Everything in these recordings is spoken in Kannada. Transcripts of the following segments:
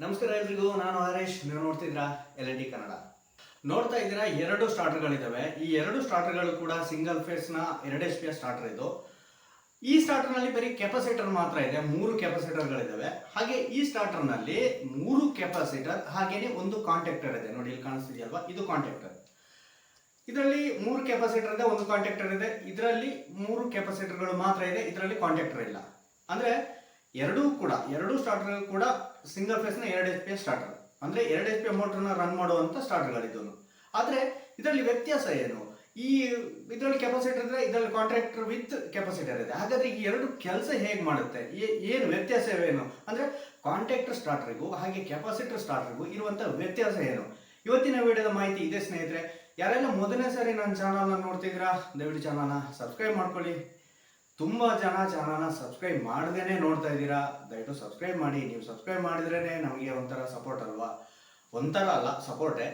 ನಮಸ್ಕಾರ ಎಲ್ರಿಗೂ, ನಾನು ಹರೀಶ್. ನೀವು ನೋಡ್ತಿದ್ರಾ ಎಲ್ ಡಿ ಕನ್ನಡ. ನೋಡ್ತಾ ಇದ್ದೀರಾ, ಎರಡು ಸ್ಟಾರ್ಟರ್ಗಳಿದ್ದಾವೆ. ಈ ಎರಡು ಸ್ಟಾರ್ಟರ್ಗಳು ಕೂಡ ಸಿಂಗಲ್ ಫೇಸ್ನ ಎರಡು ಎಚ್ ಪಿ ಸ್ಟಾರ್ಟರ್ ಇದು. ಈ ಸ್ಟಾರ್ಟರ್ನಲ್ಲಿ ಬರೀ ಕೆಪಾಸಿಟರ್ ಮಾತ್ರ ಇದೆ. ಮೂರು ಕೆಪಾಸಿಟರ್ಗಳಿದ್ದಾವೆ. ಹಾಗೆ ಈ ಸ್ಟಾರ್ಟರ್ನಲ್ಲಿ ಮೂರು ಕೆಪಾಸಿಟರ್, ಹಾಗೇನೆ ಒಂದು ಕಾಂಟ್ಯಾಕ್ಟರ್ ಇದೆ. ನೋಡಿ, ಇಲ್ಲಿ ಕಾಣಿಸ್ತಿದೆಯಲ್ವಾ? ಇದು ಕಾಂಟ್ಯಾಕ್ಟರ್ ಇದರಲ್ಲಿ ಮೂರು ಕೆಪಾಸಿಟರ್ ಇದೆ, ಒಂದು ಕಾಂಟ್ಯಾಕ್ಟರ್ ಇದೆ. ಇದರಲ್ಲಿ ಮೂರು ಕೆಪಾಸಿಟರ್ಗಳು ಮಾತ್ರ ಇದೆ. ಇದರಲ್ಲಿ ಕಾಂಟ್ಯಾಕ್ಟರ್ ಇಲ್ಲ. ಅಂದ್ರೆ ಎರಡೂ ಕೂಡ, ಎರಡೂ ಸ್ಟಾರ್ಟರ್ ಕೂಡ ಸಿಂಗಲ್ ಫೇಸ್ನ ಎರಡು ಎಚ್ ಪಿ ಸ್ಟಾರ್ಟರ್ ಅಂದ್ರೆ ಎರಡು ಎಚ್ ಪಿ ಮೋಟರ್ನ ರನ್ ಮಾಡುವಂತ ಸ್ಟಾರ್ಟರ್ಗಳಿದ್ದವು ಆದ್ರೆ ಇದರಲ್ಲಿ ವ್ಯತ್ಯಾಸ ಏನು? ಈ ಇದರಲ್ಲಿ ಕೆಪಾಸಿಟರ್ ಇದ್ರೆ ಇದರಲ್ಲಿ ಕಾಂಟ್ರಾಕ್ಟರ್ ವಿತ್ ಕೆಪಾಸಿಟರ್ ಇದೆ ಹಾಗಾದ್ರೆ ಈ ಎರಡು ಕೆಲಸ ಹೇಗೆ ಮಾಡುತ್ತೆ? ಏನು ವ್ಯತ್ಯಾಸವೇನು? ಅಂದ್ರೆ ಕಾಂಟ್ರಾಕ್ಟರ್ ಸ್ಟಾರ್ಟರ್ಗೂ ಹಾಗೆ ಕೆಪಾಸಿಟರ್ ಸ್ಟಾರ್ಟರ್ಗೂ ಇರುವಂತ ವ್ಯತ್ಯಾಸ ಏನು? ಇವತ್ತಿನ ವಿಡಿಯೋದ ಮಾಹಿತಿ ಇದೆ ಸ್ನೇಹಿತರೆ. ಯಾರೆಲ್ಲ ಮೊದಲನೇ ಸಾರಿ ನನ್ನ ಚಾನಲ್ನ ನೋಡ್ತಿದ್ದೀರಾ, ದಯವಿಟ್ಟು ಚಾನಲ್ನ ಸಬ್ಸ್ಕ್ರೈಬ್ ಮಾಡ್ಕೊಳ್ಳಿ. ತುಂಬಾ ಜನ ಚಾನಲ್ನ ಸಬ್ಸ್ಕ್ರೈಬ್ ಮಾಡದೇನೆ ನೋಡ್ತಾ ಇದ್ದೀರಾ, ದಯವಿಟ್ಟು ಸಬ್ಸ್ಕ್ರೈಬ್ ಮಾಡಿ. ನೀವು ಸಬ್ಸ್ಕ್ರೈಬ್ ಮಾಡಿದ್ರೇ ನಮಗೆ ಒಂಥರ ಸಪೋರ್ಟ್ ಅಲ್ವಾ? ಒಂಥರ ಅಲ್ಲ ಸಪೋರ್ಟೆ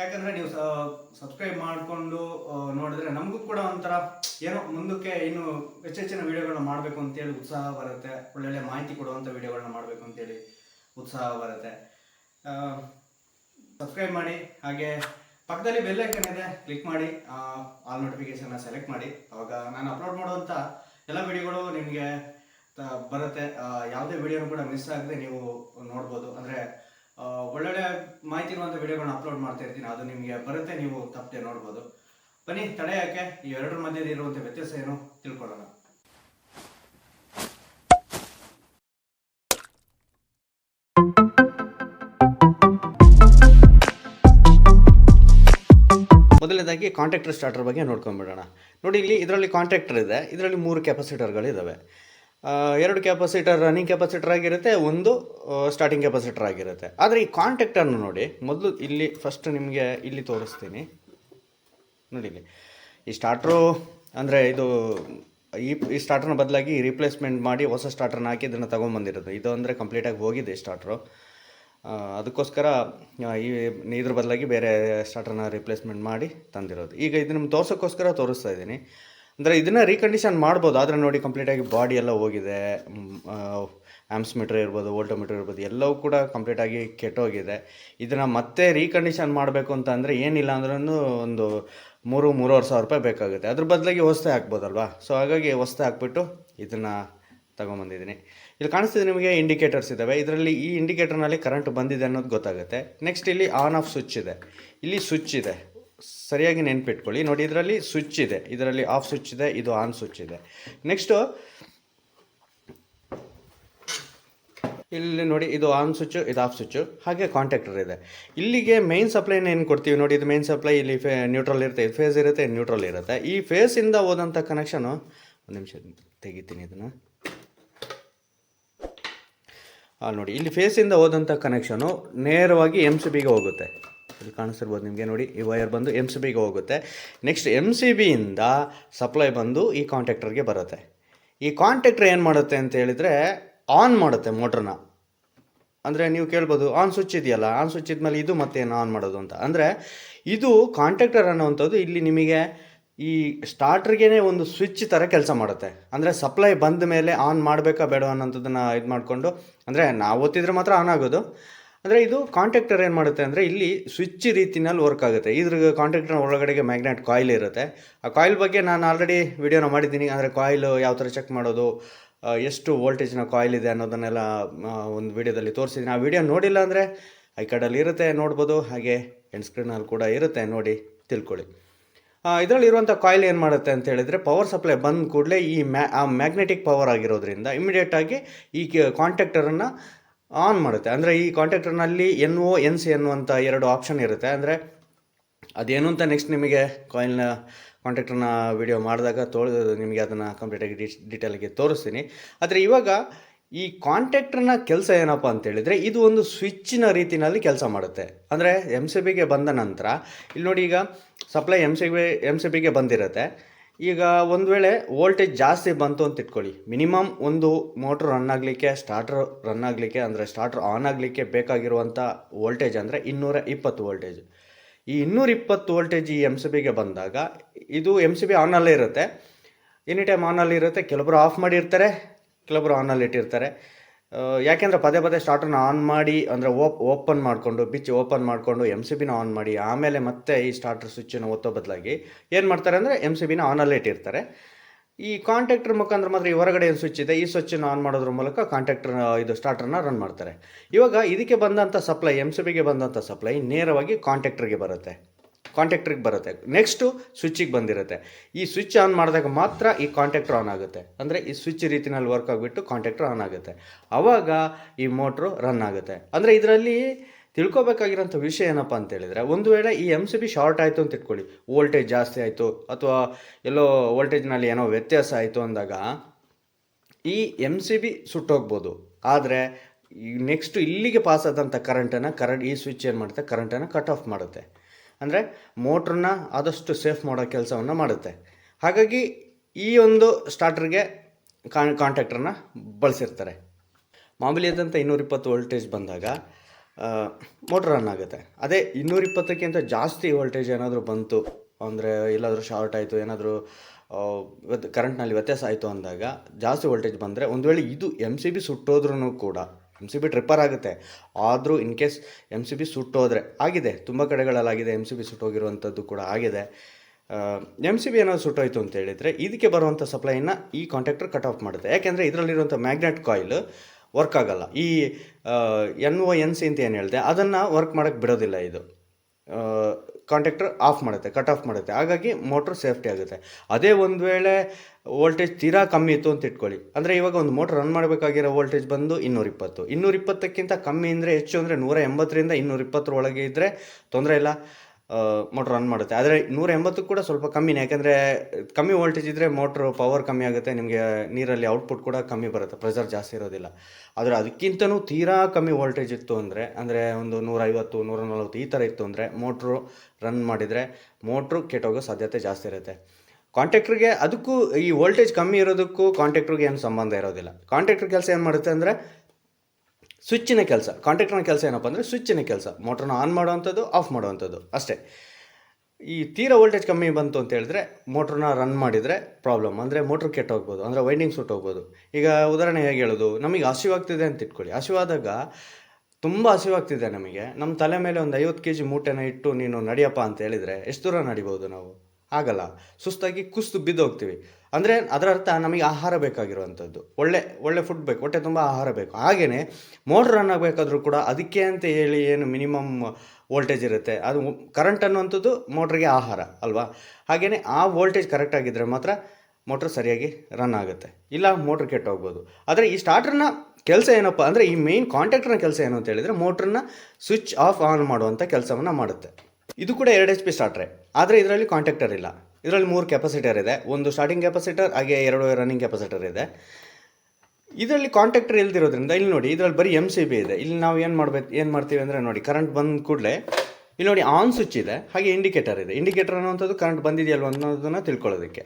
ಯಾಕಂದರೆ ನೀವು ಸಬ್ಸ್ಕ್ರೈಬ್ ಮಾಡಿಕೊಂಡು ನೋಡಿದ್ರೆ ನಮಗೂ ಕೂಡ ಒಂಥರ ಏನೋ ಮುಂದಕ್ಕೆ ಇನ್ನು ಹೆಚ್ಚೆಚ್ಚಿನ ವೀಡಿಯೋಗಳನ್ನ ಮಾಡಬೇಕು ಅಂತೇಳಿ ಉತ್ಸಾಹ ಬರುತ್ತೆ. ಒಳ್ಳೊಳ್ಳೆ ಮಾಹಿತಿ ಕೊಡುವಂಥ ವೀಡಿಯೋಗಳನ್ನ ಮಾಡಬೇಕು ಅಂತೇಳಿ ಉತ್ಸಾಹ ಬರುತ್ತೆ. ಸಬ್ಸ್ಕ್ರೈಬ್ ಮಾಡಿ. ಹಾಗೆ ಪಕ್ಕದಲ್ಲಿ ಬೆಲ್ ಐಕನ್ ಇದೆ ಕ್ಲಿಕ್ ಮಾಡಿ ಆಲ್ ನೋಟಿಫಿಕೇಶನ್ ಸೆಲೆಕ್ಟ್ ಮಾಡಿ. ಅವಾಗ ನಾನು ಅಪ್ಲೋಡ್ ಮಾಡುವಂಥ ಎಲ್ಲ ವಿಡಿಯೋಗಳು ನಿಮಗೆ ಬರುತ್ತೆ. ಯಾವುದೇ ವಿಡಿಯೋನು ಕೂಡ ಮಿಸ್ ಆಗದೆ ನೀವು ನೋಡ್ಬೋದು. ಅಂದರೆ ಒಳ್ಳೊಳ್ಳೆ ಮಾಹಿತಿ ಇರುವಂಥ ವಿಡಿಯೋಗಳನ್ನ ಅಪ್ಲೋಡ್ ಮಾಡ್ತಾ ಇರ್ತೀನಿ. ಅದು ನಿಮಗೆ ಬರುತ್ತೆ, ನೀವು ತಪ್ಪದೆ ನೋಡ್ಬೋದು. ಬನ್ನಿ ತಡೆ ಯಾಕೆ ಈ ಎರಡರ ಮಧ್ಯದಲ್ಲಿ ಇರುವಂಥ ವ್ಯತ್ಯಾಸ ಏನು ತಿಳ್ಕೊಳ್ಳೋಣ. ಮೊದಲನೇದಾಗಿ ಕಾಂಟ್ಯಾಕ್ಟರ್ ಸ್ಟಾರ್ಟರ್ ಬಗ್ಗೆ ನೋಡ್ಕೊಂಡ್ಬಿಡೋಣ ನೋಡಿ ಇಲ್ಲಿ ಇದರಲ್ಲಿ ಕಾಂಟ್ಯಾಕ್ಟರ್ ಇದೆ ಇದರಲ್ಲಿ ಮೂರು ಕೆಪಾಸಿಟರ್ಗಳಿದ್ದಾವೆ ಎರಡು ಕೆಪಾಸಿಟರ್ ರನ್ನಿಂಗ್ ಕೆಪಾಸಿಟರ್ ಆಗಿರುತ್ತೆ ಒಂದು ಸ್ಟಾರ್ಟಿಂಗ್ ಕೆಪಾಸಿಟರ್ ಆಗಿರುತ್ತೆ. ಆದರೆ ಈ ಕಾಂಟ್ಯಾಕ್ಟರ್ನ ನೋಡಿ ಮೊದಲು ಇಲ್ಲಿ ಫಸ್ಟ್ ನಿಮಗೆ ಇಲ್ಲಿ ತೋರಿಸ್ತೀನಿ. ನೋಡಿ ಇಲ್ಲಿ. ಈ ಸ್ಟಾರ್ಟ್ರು ಅಂದರೆ ಇದು ಈ ಈ ಸ್ಟಾರ್ಟರ್ನ ಬದಲಾಗಿ ರೀಪ್ಲೇಸ್ಮೆಂಟ್ ಮಾಡಿ ಹೊಸ ಸ್ಟಾರ್ಟರ್ನ ಹಾಕಿ ಇದನ್ನು ತೊಗೊಂಬಂದಿರೋದು. ಇದು ಅಂದರೆ ಕಂಪ್ಲೀಟಾಗಿ ಹೋಗಿದೆ ಸ್ಟಾರ್ಟ್ರು ಆ, ಅದಕ್ಕೋಸ್ಕರ ಈ ಇದ್ರ ಬದಲಾಗಿ ಬೇರೆ ಸ್ಟಾರ್ಟರ್ನ ರಿಪ್ಲೇಸ್ಮೆಂಟ್ ಮಾಡಿ ತಂದಿರೋದು. ಈಗ ಇದು ನಿಮ್ಗೆ ತೋರ್ಸೋಕ್ಕೋಸ್ಕರ ತೋರಿಸ್ತಾ ಇದ್ದೀನಿ. ಅಂದರೆ ಇದನ್ನು ರೀಕಂಡೀಷನ್ ಮಾಡ್ಬೋದು. ಆದರೆ ನೋಡಿ ಕಂಪ್ಲೀಟಾಗಿ ಬಾಡಿ ಎಲ್ಲ ಹೋಗಿದೆ. ಆ್ಯಮ್ಸ್ ಮೀಟ್ರ್ ಇರ್ಬೋದು ವೋಲ್ಟೋಮೀಟ್ರ್ ಇರ್ಬೋದು, ಎಲ್ಲವೂ ಕೂಡ ಕಂಪ್ಲೀಟಾಗಿ ಕೆಟ್ಟೋಗಿದೆ. ಇದನ್ನು ಮತ್ತೆ ರೀಕಂಡೀಷನ್ ಮಾಡಬೇಕು ಅಂತ ಅಂದರೆ ಏನಿಲ್ಲ ಅಂದ್ರೂ ಒಂದು ಮೂರು, ಮೂರುವರೆ ಸಾವಿರ ರೂಪಾಯಿ ಬೇಕಾಗುತ್ತೆ. ಅದ್ರ ಬದಲಾಗಿ ಹೊಸ್ತೆ ಹಾಕ್ಬೋದಲ್ವಾ? ಸೊ ಹಾಗಾಗಿ ಹೊಸ್ತೆ ಹಾಕ್ಬಿಟ್ಟು ಇದನ್ನು ತಗೊಂಬಂದಿದ್ದೀನಿ. ಇಲ್ಲಿ ಕಾಣಿಸ್ತಿದೆ ನಿಮಗೆ ಇಂಡಿಕೇಟರ್ಸ್ ಇದ್ದಾವೆ ಇದರಲ್ಲಿ ಈ ಇಂಡಿಕೇಟರ್ನಲ್ಲಿ ಕರೆಂಟ್ ಬಂದಿದೆ ಅನ್ನೋದು ಗೊತ್ತಾಗುತ್ತೆ. ನೆಕ್ಸ್ಟ್ ಇಲ್ಲಿ ಆನ್ ಆಫ್ ಸ್ವಿಚ್ ಇದೆ. ಇಲ್ಲಿ ಸ್ವಿಚ್ ಇದೆ. ಸರಿಯಾಗಿ ನೆನ್ಪಿಟ್ಕೊಳ್ಳಿ. ನೋಡಿ, ಇದರಲ್ಲಿ ಸ್ವಿಚ್ ಇದೆ. ಇದರಲ್ಲಿ ಆಫ್ ಸ್ವಿಚ್ ಇದೆ, ಇದು ಆನ್ ಸ್ವಿಚ್ ಇದೆ. ನೆಕ್ಸ್ಟು ಇಲ್ಲಿ ನೋಡಿ, ಇದು ಆನ್ ಸ್ವಿಚ್ ಇದು ಆಫ್ ಸ್ವಿಚ್ ಹಾಗೆ ಕಾಂಟ್ಯಾಕ್ಟರ್ ಇದೆ. ಇಲ್ಲಿಗೆ ಮೈನ್ ಸಪ್ಲೈನ ಏನು ಕೊಡ್ತೀವಿ? ನೋಡಿ, ಇದು ಮೈನ್ ಸಪ್ಲೈ ಇಲ್ಲಿ ಫೇ ನ್ಯೂಟ್ರಲ್ ಇರುತ್ತೆ. ಫೇಸ್ ಇರುತ್ತೆ ನ್ಯೂಟ್ರಲ್ ಇರುತ್ತೆ. ಈ ಫೇಸಿಂದ ಹೋದಂಥ ಕನೆಕ್ಷನು ಒಂದು ನಿಮಿಷ ತೆಗಿತೀನಿ ಇದನ್ನು. ನೋಡಿ, ಇಲ್ಲಿ ಫೇಸಿಂದ ಹೋದಂಥ ಕನೆಕ್ಷನು ನೇರವಾಗಿ ಎಂ ಸಿ ಬಿಗೆ ಹೋಗುತ್ತೆ. ಇಲ್ಲಿ ಕಾಣಿಸ್ತಿರ್ಬೋದು ನಿಮಗೆ, ನೋಡಿ, ಈ ವೈರ್ ಬಂದು ಎಂ ಸಿ ಬಿಗೆ ಹೋಗುತ್ತೆ. ನೆಕ್ಸ್ಟ್ ಎಂ ಸಿ ಬಿಯಿಂದ ಸಪ್ಲೈ ಬಂದು ಈ ಕಾಂಟ್ಯಾಕ್ಟರ್ಗೆ ಬರುತ್ತೆ. ಈ ಕಾಂಟ್ಯಾಕ್ಟರ್ ಏನು ಮಾಡುತ್ತೆ ಅಂತ ಹೇಳಿದರೆ ಆನ್ ಮಾಡುತ್ತೆ ಮೋಟ್ರನ್ನ ಅಂದರೆ ನೀವು ಕೇಳ್ಬೋದು ಆನ್ ಸ್ವಿಚ್ ಇದೆಯಲ್ಲ ಆನ್ ಸ್ವಿಚ್ ಇದ್ಮೇಲೆ ಇದು ಮತ್ತೇನು ಆನ್ ಮಾಡೋದು ಅಂತ. ಅಂದರೆ ಇದು ಕಾಂಟ್ಯಾಕ್ಟರ್ ಅನ್ನೋವಂಥದ್ದು ಇಲ್ಲಿ ನಿಮಗೆ ಈ ಸ್ಟಾರ್ಟ್ರಿಗೇ ಒಂದು ಸ್ವಿಚ್ ಥರ ಕೆಲಸ ಮಾಡುತ್ತೆ. ಅಂದರೆ ಸಪ್ಲೈ ಬಂದ ಮೇಲೆ ಆನ್ ಮಾಡಬೇಕಾ ಬೇಡ ಅನ್ನೋಂಥದ್ದನ್ನು ಇದು ಮಾಡಿಕೊಂಡು, ಅಂದರೆ ನಾವು ಒತ್ತಿದ್ರೆ ಮಾತ್ರ ಆನ್ ಆಗೋದು. ಅಂದರೆ ಇದು ಕಾಂಟ್ಯಾಕ್ಟರ್ ಏನು ಮಾಡುತ್ತೆ ಅಂದರೆ ಇಲ್ಲಿ ಸ್ವಿಚ್ ರೀತಿನಲ್ಲಿ ವರ್ಕ್ ಆಗುತ್ತೆ. ಇದ್ರ ಕಾಂಟ್ಯಾಕ್ಟರ್ ಒಳಗಡೆಗೆ ಮ್ಯಾಗ್ನೆಟ್ ಕಾಯಿಲ್ ಇರುತ್ತೆ. ಆ ಕಾಯಿಲ್ ಬಗ್ಗೆ ನಾನು ಆಲ್ರೆಡಿ ವಿಡಿಯೋನ ಮಾಡಿದ್ದೀನಿ. ಅಂದರೆ ಕಾಯಿಲ್ ಯಾವ ಥರ ಚೆಕ್ ಮಾಡೋದು ಎಷ್ಟು ವೋಲ್ಟೇಜ್ನ ಕಾಯಿಲ್ ಇದೆ ಅನ್ನೋದನ್ನೆಲ್ಲ ಒಂದು ವಿಡಿಯೋದಲ್ಲಿ ತೋರಿಸಿದ್ದೀನಿ. ಆ ವಿಡಿಯೋ ನೋಡಿಲ್ಲ ಅಂದರೆ ಐ ಕಾರ್ಡಲ್ಲಿ ಇರುತ್ತೆ, ನೋಡ್ಬೋದು. ಹಾಗೆ ಎಂಡ್ ಸ್ಕ್ರೀನಲ್ಲಿ ಕೂಡ ಇರುತ್ತೆ, ನೋಡಿ, ತಿಳ್ಕೊಳ್ಳಿ. ಇದರಲ್ಲಿ ಇರುವಂಥ ಕಾಯಿಲ್ ಏನು ಮಾಡುತ್ತೆ ಅಂತ ಹೇಳಿದರೆ ಪವರ್ ಸಪ್ಲೈ ಬಂದ ಕೂಡಲೇ ಈ ಮ್ಯಾ, ಆ ಮ್ಯಾಗ್ನೆಟಿಕ್ ಪವರ್ ಆಗಿರೋದ್ರಿಂದ ಇಮಿಡಿಯೇಟಾಗಿ ಈ ಕಾಂಟ್ಯಾಕ್ಟರನ್ನು ಆನ್ ಮಾಡುತ್ತೆ. ಅಂದರೆ ಈ ಕಾಂಟ್ಯಾಕ್ಟರ್ನಲ್ಲಿ ಎನ್ ಒ ಎನ್ ಸಿ ಅನ್ನುವಂಥ ಎರಡು ಆಪ್ಷನ್ ಇರುತ್ತೆ. ಅಂದರೆ ಅದೇನು ಅಂತ ನೆಕ್ಸ್ಟ್ ನಿಮಗೆ ಕಾಯಿಲ್ನ ಕಾಂಟ್ಯಾಕ್ಟರ್ನ ವಿಡಿಯೋ ಮಾಡಿದಾಗ ತೋಳ್, ನಿಮಗೆ ಅದನ್ನು ಕಂಪ್ಲೀಟಾಗಿ ಡೀಟೇಲಾಗಿ ತೋರಿಸ್ತೀನಿ. ಆದರೆ ಇವಾಗ ಈ ಕಾಂಟ್ಯಾಕ್ಟರ್ನ ಕೆಲಸ ಏನಪ್ಪ ಅಂತೇಳಿದರೆ ಇದು ಒಂದು ಸ್ವಿಚ್ಚಿನ ರೀತಿಯಲ್ಲಿ ಕೆಲಸ ಮಾಡುತ್ತೆ. ಅಂದರೆ ಎಂ ಸಿ ಬಿಗೆ ಬಂದ ನಂತರ, ಇಲ್ಲಿ ನೋಡಿ ಈಗ supply M C B M C ಬಿಗೆ ಬಂದಿರುತ್ತೆ. ಈಗ ಒಂದು ವೇಳೆ ವೋಲ್ಟೇಜ್ ಜಾಸ್ತಿ ಬಂತು ಅಂತ ಇಟ್ಕೊಳ್ಳಿ. ಮಿನಿಮಮ್ ಒಂದು ಮೋಟ್ರ್ ರನ್ ಆಗಲಿಕ್ಕೆ ಸ್ಟಾರ್ಟರ್ ರನ್ ಆಗಲಿಕ್ಕೆ, ಅಂದರೆ ಸ್ಟಾರ್ಟರ್ ಆನ್ ಆಗಲಿಕ್ಕೆ ಬೇಕಾಗಿರುವಂಥ ವೋಲ್ಟೇಜ್ ಅಂದರೆ ಇನ್ನೂರ ಇಪ್ಪತ್ತು ವೋಲ್ಟೇಜ್ ಈ ಇನ್ನೂರ ಇಪ್ಪತ್ತು ವೋಲ್ಟೇಜ್ ಈ ಎಂ ಸಿ ಬಿಗೆ ಬಂದಾಗ, ಇದು ಎಂ ಸಿ ಬಿ ಆನಲ್ಲೇ ಇರುತ್ತೆ. ಎನಿ ಟೈಮ್ ಆನಲ್ಲಿ ಇರುತ್ತೆ, ಕೆಲವರು ಆಫ್ ಮಾಡಿರ್ತಾರೆ. ಕೆಲವೊಬ್ಬರು ಆನಲ್ಲಿ ಇಟ್ಟಿರ್ತಾರೆ. ಯಾಕೆಂದರೆ ಪದೇ ಪದೇ ಸ್ಟಾರ್ಟರ್ನ ಆನ್ ಮಾಡಿ, ಅಂದರೆ ಓಪ್ ಓಪನ್ ಮಾಡಿಕೊಂಡು ಬಿಚ್ ಓಪನ್ ಮಾಡಿಕೊಂಡು ಎಂ ಸಿ ಬಿನ ಆನ್ ಮಾಡಿ, ಆಮೇಲೆ ಮತ್ತೆ ಈ ಸ್ಟಾರ್ಟರ್ ಸ್ವಿಚ್ಚನ್ನು ಒತ್ತೋ ಬದಲಾಗಿ ಏನು ಮಾಡ್ತಾರೆ ಅಂದರೆ ಎಂ ಸಿ ಬಿನ ಆನಲ್ಲೇ ಇಟ್ಟಿರ್ತಾರೆ. ಈ ಕಾಂಟ್ಯಾಕ್ಟರ್ ಮುಖಾಂತರ ಮಾತ್ರ ಈ ಹೊರಗಡೆ ಏನು ಸ್ವಿಚ್ ಇದೆ, ಈ ಸ್ವಿಚ್ಚನ್ನು ಆನ್ ಮಾಡೋದ್ರ ಮೂಲಕ ಕಾಂಟ್ಯಾಕ್ಟರ್ ಇದು ಸ್ಟಾರ್ಟರ್ನ ರನ್ ಮಾಡ್ತಾರೆ. ಇವಾಗ ಇದಕ್ಕೆ ಬಂದಂಥ ಸಪ್ಲೈ ಎಂ ಸಿ ಬಿಗೆ ಬಂದಂಥ ಸಪ್ಲೈ ನೇರವಾಗಿ ಕಾಂಟ್ಯಾಕ್ಟರ್ಗೆ ಬರುತ್ತೆ. ಕಾಂಟ್ಯಾಕ್ಟ್ರಿಗೆ ಬರುತ್ತೆ. ನೆಕ್ಸ್ಟು ಸ್ವಿಚ್ಚಿಗೆ ಬಂದಿರುತ್ತೆ. ಈ ಸ್ವಿಚ್ ಆನ್ ಮಾಡಿದಾಗ ಮಾತ್ರ ಈ ಕಾಂಟ್ಯಾಕ್ಟ್ರ್ ಆನ್ ಆಗುತ್ತೆ. ಅಂದರೆ ಈ ಸ್ವಿಚ್ ರೀತಿನಲ್ಲಿ ವರ್ಕ್ ಆಗಿಬಿಟ್ಟು ಕಾಂಟ್ಯಾಕ್ಟ್ರ್ ಆನ್ ಆಗುತ್ತೆ. ಆವಾಗ ಈ ಮೋಟ್ರು ರನ್ ಆಗುತ್ತೆ. ಅಂದರೆ ಇದರಲ್ಲಿ ತಿಳ್ಕೊಬೇಕಾಗಿರೋಂಥ ವಿಷಯ ಏನಪ್ಪ ಅಂತ ಹೇಳಿದರೆ, ಒಂದು ವೇಳೆ ಈ ಎಂ ಸಿ ಬಿ ಶಾರ್ಟ್ ಆಯಿತು ಅಂತ ಇಟ್ಕೊಳ್ಳಿ. ವೋಲ್ಟೇಜ್ ಜಾಸ್ತಿ ಆಯಿತು, ಅಥವಾ ಎಲ್ಲೋ ವೋಲ್ಟೇಜ್ನಲ್ಲಿ ಏನೋ ವ್ಯತ್ಯಾಸ ಆಯಿತು ಅಂದಾಗ ಈ ಎಂ ಸಿ ಬಿ ಸುಟ್ಟೋಗ್ಬೋದು. ಆದರೆ ನೆಕ್ಸ್ಟ್ ಇಲ್ಲಿಗೆ ಪಾಸ್ ಆದಂಥ ಕರೆಂಟನ್ನು ಕರೆಂಟ್ ಈ ಸ್ವಿಚ್ ಏನು ಮಾಡುತ್ತೆ? ಕರೆಂಟನ್ನು ಕಟ್ ಆಫ್ ಮಾಡುತ್ತೆ. ಅಂದರೆ ಮೋಟ್ರನ್ನ ಆದಷ್ಟು ಸೇಫ್ ಮಾಡೋ ಕೆಲಸವನ್ನು ಮಾಡುತ್ತೆ. ಹಾಗಾಗಿ ಈ ಒಂದು ಸ್ಟಾರ್ಟರ್ಗೆ ಕಾನ್ ಕಾಂಟ್ಯಾಕ್ಟ್ರನ್ನ ಬಳಸಿರ್ತಾರೆ. ಮಾಮೂಲಿ ಆದಂಥ ಇನ್ನೂರಿಪ್ಪತ್ತು ವೋಲ್ಟೇಜ್ ಬಂದಾಗ ಮೋಟ್ರ್ ರನ್ ಆಗುತ್ತೆ. ಅದೇ ಇನ್ನೂರಿಪ್ಪತ್ತಕ್ಕಿಂತ ಜಾಸ್ತಿ ವೋಲ್ಟೇಜ್ ಏನಾದರೂ ಬಂತು ಅಂದರೆ ಎಲ್ಲಾದರೂ ಶಾರ್ಟ್ ಆಯಿತು, ಏನಾದರೂ ಕರೆಂಟ್ನಲ್ಲಿ ವ್ಯತ್ಯಾಸ ಆಯಿತು ಅಂದಾಗ ಜಾಸ್ತಿ ವೋಲ್ಟೇಜ್ ಬಂದರೆ ಒಂದು ವೇಳೆ ಇದು ಎಂ ಸಿ ಬಿ ಸುಟ್ಟೋದ್ರೂ ಕೂಡ ಎಂ ಸಿ ಬಿ ಟ್ರಿಪ್ಪರ್ ಆಗುತ್ತೆ. ಆದರೂ in case M C B ಸುಟ್ಟೋದ್ರೆ ಆಗಿದೆ, ತುಂಬ ಕಡೆಗಳಲ್ಲಾಗಿದೆ ಎಂ ಸಿ ಬಿ ಸುಟ್ಟೋಗಿರುವಂಥದ್ದು ಕೂಡ ಆಗಿದೆ. ಎಂ ಸಿ ಬಿ ಏನಾದ್ರು ಸುಟ್ಟೋಯ್ತು ಅಂತ ಹೇಳಿದರೆ ಇದಕ್ಕೆ ಬರುವಂಥ ಸಪ್ಲೈನ ಈ ಕಾಂಟ್ಯಾಕ್ಟರ್ ಕಟ್ ಆಫ್ ಮಾಡುತ್ತೆ. ಯಾಕೆಂದರೆ ಇದರಲ್ಲಿರುವಂಥ ಮ್ಯಾಗ್ನೆಟ್ ಕಾಯಿಲ್ ವರ್ಕ್ ಆಗಲ್ಲ. ಈ ಎನ್ ಒ ಎನ್ ಸಿ ಅಂತ ಏನು ಹೇಳಿದೆ, ಅದನ್ನು ವರ್ಕ್ ಮಾಡೋಕ್ಕೆ ಬಿಡೋದಿಲ್ಲ ಇದು. ಕಾಂಟ್ಯಾಕ್ಟರ್ ಆಫ್ ಮಾಡುತ್ತೆ, ಕಟ್ ಆಫ್ ಮಾಡುತ್ತೆ. ಹಾಗಾಗಿ ಮೋಟ್ರ್ ಸೇಫ್ಟಿ ಆಗುತ್ತೆ. ಅದೇ ಒಂದು ವೇಳೆ ವೋಲ್ಟೇಜ್ ತೀರಾ ಕಮ್ಮಿ ಇತ್ತು ಅಂತ ಇಟ್ಕೊಳ್ಳಿ. ಅಂದರೆ ಇವಾಗ ಒಂದು ಮೋಟ್ರ್ ರನ್ ಮಾಡಬೇಕಾಗಿರೋ ವೋಲ್ಟೇಜ್ ಬಂದು ಇನ್ನೂರಿಪ್ಪತ್ತು. ಇನ್ನೂರಿಪ್ಪತ್ತಕ್ಕಿಂತ ಕಮ್ಮಿ ಅಂದರೆ ಹೆಚ್ಚು ಅಂದರೆ ನೂರ ಎಂಬತ್ತರಿಂದ ಇನ್ನೂರಿಪ್ಪತ್ತರೊಳಗೆ ಇದ್ದರೆ ತೊಂದರೆ ಇಲ್ಲ. ಮೋಟ್ರ್ ರನ್ ಮಾಡುತ್ತೆ. ಆದರೆ ನೂರ ಎಂಬತ್ತು ಕೂಡ ಸ್ವಲ್ಪ ಕಮ್ಮಿನೇ. ಯಾಕೆಂದರೆ ಕಮ್ಮಿ ವೋಲ್ಟೇಜ್ ಇದ್ದರೆ ಮೋಟ್ರ್ ಪವರ್ ಕಮ್ಮಿ ಆಗುತ್ತೆ, ನಿಮಗೆ ನೀರಲ್ಲಿ ಔಟ್ಪುಟ್ ಕೂಡ ಕಮ್ಮಿ ಬರುತ್ತೆ ಪ್ರೆಷರ್ ಜಾಸ್ತಿ ಇರೋದಿಲ್ಲ. ಆದರೆ ಅದಕ್ಕಿಂತನೂ ತೀರಾ ಕಮ್ಮಿ ವೋಲ್ಟೇಜ್ ಇತ್ತು ಅಂದರೆ ಅಂದರೆ ಒಂದು ನೂರೈವತ್ತು ನೂರ ನಲ್ವತ್ತು ಈ ಥರ ಇತ್ತು ಅಂದರೆ ಮೋಟ್ರು ರನ್ ಮಾಡಿದರೆ ಮೋಟ್ರು ಕೆಟ್ಟೋಗೋ ಸಾಧ್ಯತೆ ಜಾಸ್ತಿ ಇರುತ್ತೆ. ಕಾಂಟ್ಯಾಕ್ಟ್ರಿಗೆ ಅದಕ್ಕೂ ಈ ವೋಲ್ಟೇಜ್ ಕಮ್ಮಿ ಇರೋದಕ್ಕೂ ಕಾಂಟ್ಯಾಕ್ಟ್ರಿಗೆ ಏನು ಸಂಬಂಧ ಇರೋದಿಲ್ಲ. ಕಾಂಟ್ಯಾಕ್ಟ್ರ್ ಕೆಲಸ ಏನು ಮಾಡುತ್ತೆ ಅಂದರೆ ಸ್ವಿಚ್ಚಿನ ಕೆಲಸ ಕಾಂಟ್ಯಾಕ್ಟ್ರನ ಕೆಲಸ ಏನಪ್ಪ ಅಂದರೆ ಸ್ವಿಚ್ಚಿನ ಕೆಲಸ. ಮೋಟ್ರನ್ನ ಆನ್ ಮಾಡುವಂಥದ್ದು ಆಫ್ ಮಾಡುವಂಥದ್ದು ಅಷ್ಟೇ. ಈ ತೀರಾ ವೋಲ್ಟೇಜ್ ಕಮ್ಮಿ ಬಂತು ಅಂತ ಹೇಳಿದ್ರೆ ಮೋಟ್ರನ್ನ ರನ್ ಮಾಡಿದರೆ ಪ್ರಾಬ್ಲಮ್ ಅಂದರೆ ಮೋಟ್ರ್ ಕೆಟ್ಟೋಗ್ಬೋದು ಅಂದರೆ ವೈಂಡಿಂಗ್ ಸುಟ್ಟೋಗ್ಬೋದು ಈಗ ಉದಾಹರಣೆ ಹೇಗೆ ಹೇಳೋದು? ನಮಗೆ ಹಸಿವಾಗ್ತಿದೆ ಅಂತ ಇಟ್ಕೊಳ್ಳಿ. ಹಸಿವಾದಾಗ ತುಂಬ ಹಸಿವಾಗ್ತಿದೆ ನಮಗೆ. ನಮ್ಮ ತಲೆ ಮೇಲೆ ಒಂದು ಐವತ್ತು ಕೆ ಜಿ ಮೂಟೆನ ಇಟ್ಟು ನೀನು ನಡಿಯಪ್ಪ ಅಂತ ಹೇಳಿದರೆ ಎಷ್ಟು ದೂರ ನಡಿಬೋದು ನಾವು? ಆಗಲ್ಲ. ಸುಸ್ತಾಗಿ ಕುಸ್ತು ಬಿದ್ದು ಹೋಗ್ತೀವಿ ಅಂದರೆ ಅದರ ಅರ್ಥ ನಮಗೆ ಆಹಾರ ಬೇಕಾಗಿರುವಂಥದ್ದು. ಒಳ್ಳೆ ಒಳ್ಳೆ ಫುಡ್ ಬೇಕು, ಹೊಟ್ಟೆ ತುಂಬ ಆಹಾರ ಬೇಕು. ಹಾಗೆಯೇ ಮೋಟ್ರ್ ರನ್ ಆಗಬೇಕಾದ್ರೂ ಕೂಡ ಅದಕ್ಕೆ ಅಂತ ಹೇಳಿ ಏನು ಮಿನಿಮಮ್ ವೋಲ್ಟೇಜ್ ಇರುತ್ತೆ. ಅದು ಕರೆಂಟ್ ಅನ್ನುವಂಥದ್ದು ಮೋಟ್ರಿಗೆ ಆಹಾರ, ಅಲ್ವಾ? ಹಾಗೆಯೇ ಆ ವೋಲ್ಟೇಜ್ ಕರೆಕ್ಟ್ ಆಗಿದ್ದರೆ ಮಾತ್ರ ಮೋಟ್ರ್ ಸರಿಯಾಗಿ ರನ್ ಆಗುತ್ತೆ. ಇಲ್ಲ ಮೋಟ್ರ್ ಕೆಟ್ಟೋಗ್ಬೋದು ಆದರೆ ಈ ಸ್ಟಾರ್ಟರ್ನ ಕೆಲಸ ಏನಪ್ಪ ಅಂದರೆ ಈ ಮೇನ್ ಕಾಂಟ್ಯಾಕ್ಟರ್ನ ಕೆಲಸ ಏನು ಅಂತ ಹೇಳಿದರೆ ಮೋಟ್ರನ್ನ ಸ್ವಿಚ್ ಆಫ್ ಆನ್ ಮಾಡುವಂಥ ಕೆಲಸವನ್ನು ಮಾಡುತ್ತೆ. ಇದು ಕೂಡ ಎರಡು ಎಚ್ ಪಿ ಸ್ಟಾರ್ಟ್ರೆ ಆದರೆ ಇದರಲ್ಲಿ ಕಾಂಟ್ಯಾಕ್ಟರ್ ಇಲ್ಲ. ಇದರಲ್ಲಿ ಮೂರು ಕೆಪಾಸಿಟರ್ ಇದೆ. ಒಂದು ಸ್ಟಾರ್ಟಿಂಗ್ ಕೆಪಾಸಿಟರ್, ಹಾಗೆ ಎರಡು ರನ್ನಿಂಗ್ ಕೆಪಾಸಿಟರ್ ಇದೆ. ಇದರಲ್ಲಿ ಕಾಂಟ್ಯಾಕ್ಟರ್ ಇಲ್ದಿರೋದ್ರಿಂದ ಇಲ್ಲಿ ನೋಡಿ, ಇದರಲ್ಲಿ ಬರೀ ಎಂ ಸಿ ಬಿ ಇದೆ. ಇಲ್ಲಿ ನಾವು ಏನು ಮಾಡ್ಬೇಕು, ಏನು ಮಾಡ್ತೀವಿ ಅಂದರೆ ನೋಡಿ ಕರೆಂಟ್ ಬಂದ ಕೂಡಲೇ ಇಲ್ಲಿ ನೋಡಿ ಆನ್ ಸ್ವಿಚ್ ಇದೆ, ಹಾಗೆ ಇಂಡಿಕೇಟರ್ ಇದೆ. ಇಂಡಿಕೇಟರ್ ಅನ್ನೋಂಥದ್ದು ಕರೆಂಟ್ ಬಂದಿದೆಯಲ್ವ ಅನ್ನೋದನ್ನು ತಿಳ್ಕೊಳ್ಳೋದಕ್ಕೆ.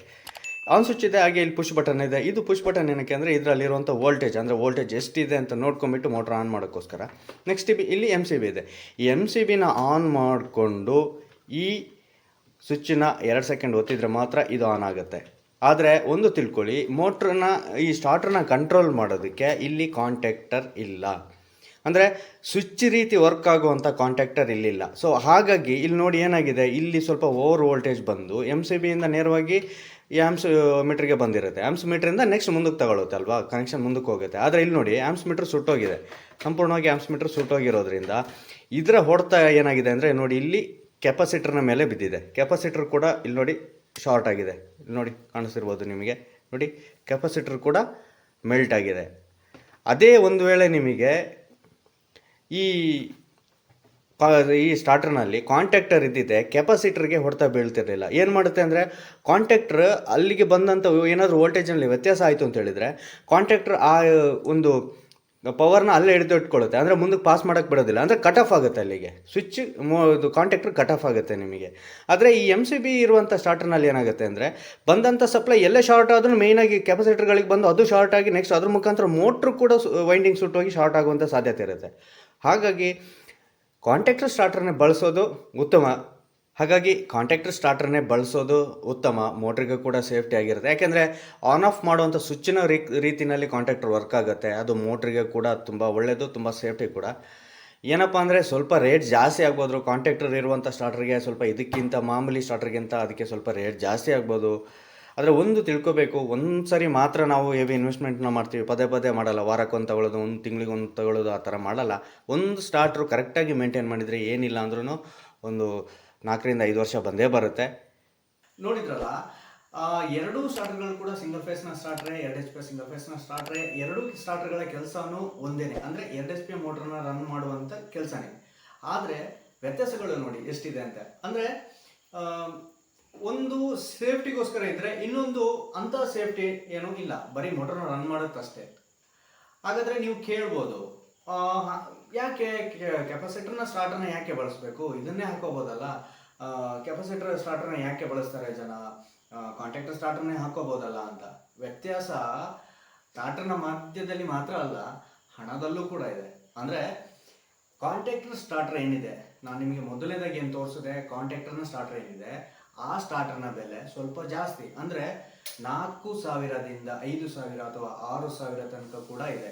ಆನ್ ಸ್ವಿಚ್ ಇದೆ, ಹಾಗೆ ಇಲ್ಲಿ ಪುಷ್ ಬಟನ್ ಇದೆ. ಇದು ಪುಷ್ ಬಟನ್ ಏನಕ್ಕೆ ಅಂದರೆ ಇದರಲ್ಲಿರುವಂಥ ವೋಲ್ಟೇಜ್ ಅಂದರೆ ವೋಲ್ಟೇಜ್ ಎಷ್ಟಿದೆ ಅಂತ ನೋಡ್ಕೊಂಬಿಟ್ಟು ಮೋಟ್ರ್ ಆನ್ ಮಾಡೋಕ್ಕೋಸ್ಕರ. ನೆಕ್ಸ್ಟ್ ಇಲ್ಲಿ ಎಂ ಸಿ ಬಿ ಇದೆ. ಈ ಎಂ ಸಿ ಬಿನ ಆನ್ ಮಾಡಿಕೊಂಡು ಈ ಸ್ವಿಚ್ಚನ್ನ ಎರಡು ಸೆಕೆಂಡ್ ಒತ್ತಿದ್ರೆ ಮಾತ್ರ ಇದು ಆನ್ ಆಗುತ್ತೆ. ಆದರೆ ಒಂದು ತಿಳ್ಕೊಳ್ಳಿ, ಮೋಟ್ರನ್ನ, ಈ ಸ್ಟಾರ್ಟ್ರನ್ನ ಕಂಟ್ರೋಲ್ ಮಾಡೋದಕ್ಕೆ ಇಲ್ಲಿ ಕಾಂಟ್ಯಾಕ್ಟರ್ ಇಲ್ಲ. ಅಂದರೆ ಸ್ವಿಚ್ ರೀತಿ ವರ್ಕ್ ಆಗುವಂಥ ಕಾಂಟ್ಯಾಕ್ಟರ್ ಇಲ್ಲಿಲ್ಲ. ಸೊ ಹಾಗಾಗಿ ಇಲ್ಲಿ ನೋಡಿ ಏನಾಗಿದೆ, ಇಲ್ಲಿ ಸ್ವಲ್ಪ ಓವರ್ ವೋಲ್ಟೇಜ್ ಬಂದು ಎಂ ಸಿ ಬಿಯಿಂದ ನೇರವಾಗಿ ಆ್ಯಮ್ಸ್ ಮೀಟ್ರಿಗೆ ಬಂದಿರುತ್ತೆ. ಆ್ಯಮ್ಸ್ ಮೀಟ್ರಿಂದ ನೆಕ್ಸ್ಟ್ ಮುಂದಕ್ಕೆ ತಗೊಳುತ್ತೆ ಅಲ್ವಾ? ಕನೆಕ್ಷನ್ ಮುಂದಕ್ಕೆ ಹೋಗುತ್ತೆ. ಆದರೆ ಇಲ್ಲಿ ನೋಡಿ ಆ್ಯಮ್ಸ್ ಮೀಟ್ರ್ ಸುಟ್ಟೋಗಿದೆ. ಸಂಪೂರ್ಣವಾಗಿ ಆ್ಯಮ್ಸ್ ಮೀಟ್ರ್ ಸುಟ್ಟೋಗಿರೋದ್ರಿಂದ ಇದರ ಹೊಡೆತ ಏನಾಗಿದೆ ಅಂದರೆ ನೋಡಿ, ಇಲ್ಲಿ ಕೆಪಾಸಿಟರ್ನ ಮೇಲೆ ಬಿದ್ದಿದೆ. ಕೆಪಾಸಿಟರ್ ಕೂಡ ಇಲ್ಲಿ ನೋಡಿ ಶಾರ್ಟ್ ಆಗಿದೆ. ಇಲ್ಲಿ ನೋಡಿ ಕಾಣಿಸ್ತಿರ್ಬೋದು ನಿಮಗೆ. ನೋಡಿ, ಕೆಪಾಸಿಟರ್ ಕೂಡ ಮೆಲ್ಟ್ ಆಗಿದೆ. ಅದೇ ಒಂದು ವೇಳೆ ನಿಮಗೆ ಈ ಈ ಸ್ಟಾರ್ಟರ್ನಲ್ಲಿ ಕಾಂಟ್ಯಾಕ್ಟರ್ ಇದ್ದಿದ್ದೆ, ಕೆಪಾಸಿಟರ್ಗೆ ಹೊಡೆತ ಬೀಳ್ತಿರಲಿಲ್ಲ. ಏನು ಮಾಡುತ್ತೆ ಅಂದರೆ, ಕಾಂಟ್ಯಾಕ್ಟರ್ ಅಲ್ಲಿಗೆ ಬಂದಂಥ ಏನಾದರೂ ವೋಲ್ಟೇಜಲ್ಲಿ ವ್ಯತ್ಯಾಸ ಆಯಿತು ಅಂತ ಹೇಳಿದರೆ, ಕಾಂಟ್ಯಾಕ್ಟರ್ ಆ, ಒಂದು ಪವರ್ನ ಅಲ್ಲೇ ಹಿಡಿದು ಇಟ್ಕೊಳ್ಳುತ್ತೆ. ಅಂದರೆ ಮುಂದಕ್ಕೆ ಪಾಸ್ ಮಾಡೋಕ್ಕೆ ಬಿಡೋದಿಲ್ಲ. ಅಂದರೆ ಕಟ್ ಆಫ್ ಆಗುತ್ತೆ ಅಲ್ಲಿಗೆ. ಸ್ವಿಚ್ ಇದು ಕಾಂಟ್ಯಾಕ್ಟರ್ ಕಟ್ ಆಫ್ ಆಗುತ್ತೆ ನಿಮಗೆ. ಆದರೆ ಈ ಎಂ ಸಿ ಬಿ ಇರುವಂಥ ಸ್ಟಾರ್ಟರ್ನಲ್ಲಿ ಏನಾಗುತ್ತೆ ಅಂದರೆ ಬಂದಂಥ ಸಪ್ಲೈ ಎಲ್ಲೇ ಶಾರ್ಟ್ ಆದರೂ ಮೇಯ್ನಾಗಿ ಕೆಪಾಸಿಟರ್ಗಳಿಗೆ ಬಂದು ಅದು ಶಾರ್ಟ್ ಆಗಿ ನೆಕ್ಸ್ಟ್ ಅದ್ರ ಮುಖಾಂತರ ಮೋಟ್ರ್ ಕೂಡ ವೈಂಡಿಂಗ್ ಸುಟ್ಟೋಗಿ ಶಾರ್ಟ್ ಆಗುವಂಥ ಸಾಧ್ಯತೆ ಇರುತ್ತೆ. ಹಾಗಾಗಿ ಕಾಂಟ್ಯಾಕ್ಟರ್ ಸ್ಟಾರ್ಟರ್ನ ಬಳಸೋದು ಉತ್ತಮ. ಹಾಗಾಗಿ ಕಾಂಟ್ಯಾಕ್ಟರ್ ಸ್ಟಾರ್ಟರ್ನೇ ಬಳಸೋದು ಉತ್ತಮ, ಮೋಟ್ರಿಗೆ ಕೂಡ ಸೇಫ್ಟಿ ಆಗಿರುತ್ತೆ. ಯಾಕೆಂದರೆ ಆನ್ ಆಫ್ ಮಾಡುವಂಥ ಸ್ವಿಚ್ಚಿನ ರೀ ರೀತಿಯಲ್ಲಿ ಕಾಂಟ್ಯಾಕ್ಟರ್ ವರ್ಕ್ ಆಗುತ್ತೆ. ಅದು ಮೋಟ್ರಿಗೆ ಕೂಡ ತುಂಬ ಒಳ್ಳೆಯದು ತುಂಬ ಸೇಫ್ಟಿ ಕೂಡ. ಏನಪ್ಪ ಅಂದರೆ ಸ್ವಲ್ಪ ರೇಟ್ ಜಾಸ್ತಿ ಆಗ್ಬೋದು ಕಾಂಟ್ಯಾಕ್ಟರ್ ಇರುವಂಥ ಸ್ಟಾರ್ಟರ್ಗೆ ಸ್ವಲ್ಪ ಇದಕ್ಕಿಂತ, ಮಾಮೂಲಿ ಸ್ಟಾರ್ಟರ್ಗಿಂತ ಅದಕ್ಕೆ ಸ್ವಲ್ಪ ರೇಟ್ ಜಾಸ್ತಿ ಆಗ್ಬೋದು. ಆದರೆ ಒಂದು ತಿಳ್ಕೊಬೇಕು ಒಂದು ಸರಿ ಮಾತ್ರ ನಾವು ಹೆವಿ ಇನ್ವೆಸ್ಟ್ಮೆಂಟ್ನ ಮಾಡ್ತೀವಿ. ಪದೇ ಪದೇ ಮಾಡಲ್ಲ, ವಾರಕ್ಕೊಂದು ತಗೊಳ್ಳೋದು, ಒಂದು ತಿಂಗಳಿಗೆ ಒಂದು ತಗೊಳ್ಳೋದು ಆ ಥರ ಮಾಡಲ್ಲ. ಒಂದು ಸ್ಟಾರ್ಟ್ರು ಕರೆಕ್ಟಾಗಿ ಮೇಂಟೈನ್ ಮಾಡಿದರೆ ಏನಿಲ್ಲ ಅಂದ್ರೂ ಒಂದು ನಾಲ್ಕರಿಂದ ಐದು ವರ್ಷ ಬಂದೇ ಬರುತ್ತೆ. ನೋಡಿದ್ರಲ್ಲ ಎರಡೂ ಸ್ಟಾರ್ಟರ್ಗಳು ಕೂಡ ಸಿಂಗಲ್ ಫೇಸ್ನ ಸ್ಟಾರ್ಟ್ರೆ ಎರಡು ಎಚ್ ಪಿ ಸಿಂಗಲ್ ಫೇಸ್ನ ಸ್ಟಾರ್ಟ್ರೆ ಎರಡೂ ಸ್ಟಾರ್ಟರ್ಗಳ ಕೆಲಸನೂ ಒಂದೇನೆ. ಅಂದರೆ ಎರಡು ಎಚ್ ಪಿ ಮೋಟ್ರನ್ನ ರನ್ ಮಾಡುವಂಥ ಕೆಲಸನೇ. ಆದರೆ ವ್ಯತ್ಯಾಸಗಳು ನೋಡಿ ಎಷ್ಟಿದೆ ಅಂತ. ಅಂದರೆ ಒಂದು ಸೇಫ್ಟಿಗೋಸ್ಕರ ಇದ್ದರೆ ಇನ್ನೊಂದು ಅಂಥ ಸೇಫ್ಟಿ ಏನೂ ಇಲ್ಲ. ಬರೀ ಮೋಟ್ರನ್ನ ರನ್ ಮಾಡುತ್ತಷ್ಟೇ. ಹಾಗಾದರೆ ನೀವು ಕೇಳ್ಬೋದು ಯಾಕೆ ಕೆಪಾಸಿಟರ್ನ ಸ್ಟಾರ್ಟರ್ನ ಯಾಕೆ ಬಳಸಬೇಕು? ಇದನ್ನೇ ಹಾಕೋಬೋದಲ್ಲ. ಕೆಪಾಸಿಟರ್ ಸ್ಟಾರ್ಟರ್ನ ಯಾಕೆ ಬಳಸ್ತಾರೆ ಜನ? ಕಾಂಟ್ಯಾಕ್ಟರ್ ಸ್ಟಾರ್ಟರ್ನೇ ಹಾಕೋಬೋದಲ್ಲ ಅಂತ. ವ್ಯತ್ಯಾಸ ಸ್ಟಾರ್ಟರ್ನ ಮಧ್ಯದಲ್ಲಿ ಮಾತ್ರ ಅಲ್ಲ, ಹಣದಲ್ಲೂ ಕೂಡ ಇದೆ. ಅಂದರೆ ಕಾಂಟ್ಯಾಕ್ಟರ್ ಸ್ಟಾರ್ಟರ್ ಏನಿದೆ? ನಾನು ನಿಮಗೆ ಮೊದಲನೇದಾಗಿ ಏನು ತೋರಿಸಿದೆ? ಕಾಂಟ್ಯಾಕ್ಟರ್ನ ಸ್ಟಾರ್ಟರ್ ಏನಿದೆ? ಆ ಸ್ಟಾರ್ಟರ್ನ ಬೆಲೆ ಸ್ವಲ್ಪ ಜಾಸ್ತಿ. ಅಂದರೆ, ನಾಲ್ಕು ಸಾವಿರದಿಂದ ಐದು ಸಾವಿರ ಅಥವಾ ಆರು ಸಾವಿರ ತನಕ ಕೂಡ ಇದೆ.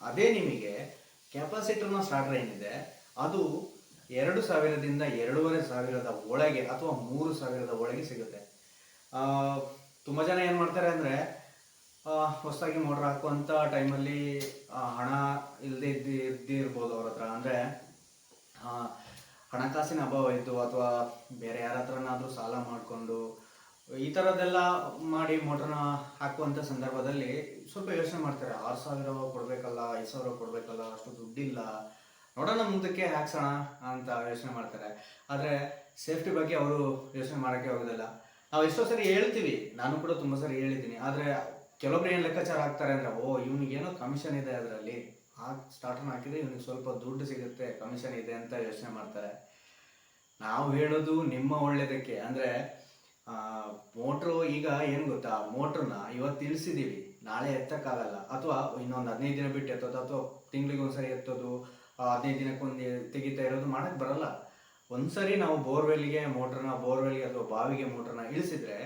ಅದೇ ನಿಮಗೆ ಕೆಪಾಸಿಟರ್ನ ಸ್ಟಾರ್ಟರ್ ಏನಿದೆ, ಅದು ಎರಡು ಸಾವಿರದಿಂದ ಎರಡೂವರೆ ಸಾವಿರದ ಒಳಗೆ ಅಥವಾ ಮೂರು ಸಾವಿರದ ಒಳಗೆ ಸಿಗುತ್ತೆ. ತುಂಬ ಜನ ಏನು ಮಾಡ್ತಾರೆ ಅಂದರೆ ಹೊಸದಾಗಿ ಮೋಟ್ರ್ ಹಾಕುವಂಥ ಟೈಮಲ್ಲಿ ಹಣ ಇಲ್ಲದೆ ಇದ್ದು, ಇದ್ದೇ ಇರ್ಬೋದು ಅವ್ರ ಹತ್ರ. ಅಂದರೆ ಹಣಕಾಸಿನ ಅಭಾವ ಇದ್ದು ಅಥವಾ ಬೇರೆ ಯಾರ ಹತ್ರನಾದರೂ ಸಾಲ ಮಾಡಿಕೊಂಡು ಈ ಥರದ್ದೆಲ್ಲ ಮಾಡಿ ಮೋಟರ್ನ ಹಾಕುವಂಥ ಸಂದರ್ಭದಲ್ಲಿ ಸ್ವಲ್ಪ ಯೋಚನೆ ಮಾಡ್ತಾರೆ? ಆರು ಸಾವಿರ ಕೊಡಬೇಕಲ್ಲ, ಐದು ಸಾವಿರ ಕೊಡಬೇಕಲ್ಲ, ಅಷ್ಟು ದುಡ್ಡಿಲ್ಲ. ನೋಡೋಣ ಮುಂದಕ್ಕೆ ಹಾಕ್ಸೋಣ ಅಂತ ಯೋಚನೆ ಮಾಡ್ತಾರೆ. ಆದರೆ ಸೇಫ್ಟಿ ಬಗ್ಗೆ ಅವರು ಯೋಚನೆ ಮಾಡೋಕ್ಕೆ ಹೋಗೋದಿಲ್ಲ ನಾವು ಎಷ್ಟೋ ಸರಿ ಹೇಳ್ತೀವಿ, ನಾನು ಕೂಡ ತುಂಬ ಸರಿ ಹೇಳಿದ್ದೀನಿ. ಆದರೆ ಕೆಲವೊಬ್ರು ಏನು ಲೆಕ್ಕಾಚಾರ ಹಾಕ್ತಾರೆ ಅಂದರೆ, ಓ ಇವನಿಗೇನೋ ಕಮಿಷನ್ ಇದೆ ಅದರಲ್ಲಿ. ಆ ಸ್ಟಾರ್ಟನ್ನು ಹಾಕಿದ್ರೆ ಇವನಿಗೆ ಸ್ವಲ್ಪ ದುಡ್ಡು ಸಿಗುತ್ತೆ ಕಮಿಷನ್ ಇದೆ ಅಂತ ಯೋಚನೆ ಮಾಡ್ತಾರೆ. ನಾವು ಹೇಳೋದು ನಿಮ್ಮ ಒಳ್ಳೆಯದಕ್ಕೆ ಅಂದರೆ ಮೋಟ್ರು ಈಗ ಏನು ಗೊತ್ತಾ? ಮೋಟ್ರನ್ನ ಇವತ್ತು ಇಳಿಸಿದ್ದೀವಿ ನಾಳೆ ಎತ್ತಕ್ಕಾಗಲ್ಲ. ಅಥವಾ ಇನ್ನೊಂದು ಹದಿನೈದು ದಿನ ಬಿಟ್ಟು ಎತ್ತೋದು, ಅಥವಾ ತಿಂಗಳಿಗೆ ಒಂದ್ಸರಿ ಎತ್ತೋದು ಹದಿನೈದು ದಿನಕ್ಕೊಂದು ತೆಗಿತಾ ಇರೋದು ಮಾಡೋಕ್ಕೆ ಬರಲ್ಲ. ಒಂದ್ಸರಿ ನಾವು ಬೋರ್ವೆಲ್ಗೆ ಮೋಟ್ರನ್ನ ಬೋರ್ವೆಲ್ಗೆ ಅಥವಾ ಬಾವಿಗೆ ಮೋಟ್ರನ್ನ ಇಳಿಸಿದ್ರೆ